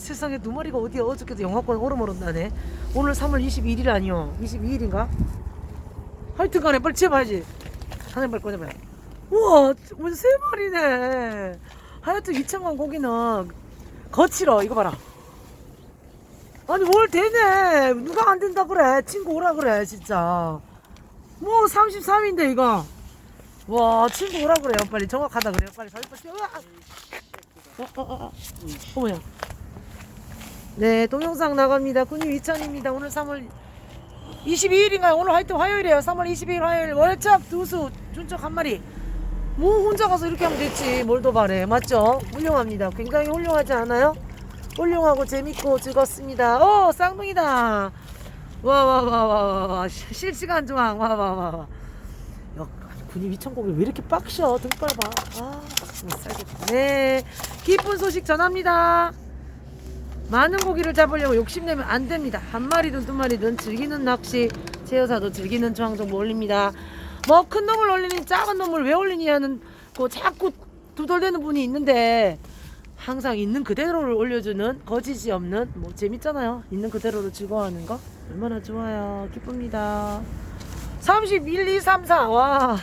세상에 두 마리가 어디야? 어저께도 영화권 오르모른다네. 오늘 3월 22일 아니요 22일인가? 하여튼 간에 빨리 집어야지. 하나 빨리 꺼내봐요. 우와 무슨 세 마리네. 하여튼 이창관 고기는 거칠어. 이거 봐라. 아니 뭘 되네. 누가 안 된다 그래. 친구 오라 그래 진짜. 뭐 33인데 이거. 와 친구 오라 그래요. 빨리 정확하다 그래요. 빨리 빨리 빨리! 어, 어, 어, 어. 어머야 네 동영상 나갑니다. 군님 2천입니다. 오늘 3월 22일인가요? 오늘 하여튼 화요일이에요. 3월 22일 화요일 월cap 두수 준척 한 마리. 뭐 혼자 가서 이렇게 하면 됐지. 뭘 더 바래 맞죠? 훌륭합니다. 굉장히 훌륭하지 않아요? 훌륭하고 재밌고 즐겁습니다. 어 쌍둥이다. 와 와 와 와와 실시간 중앙 와 와 와 와. 야, 군이 위천곡이 왜 이렇게 빡셔? 등 빨아봐 아 못 살겠다 네 기쁜 소식 전합니다 많은 고기를 잡으려고 욕심내면 안 됩니다. 한 마리든 두 마리든 즐기는 낚시 제여사도 즐기는 저항 정보 올립니다. 뭐 큰 놈을 올리니 작은 놈을 왜 올리냐는 그 자꾸 두덜대는 분이 있는데 항상 있는 그대로를 올려주는 거짓이 없는 뭐 재밌잖아요. 있는 그대로를 즐거워하는 거 얼마나 좋아요. 기쁩니다. 31, 2, 3, 4 와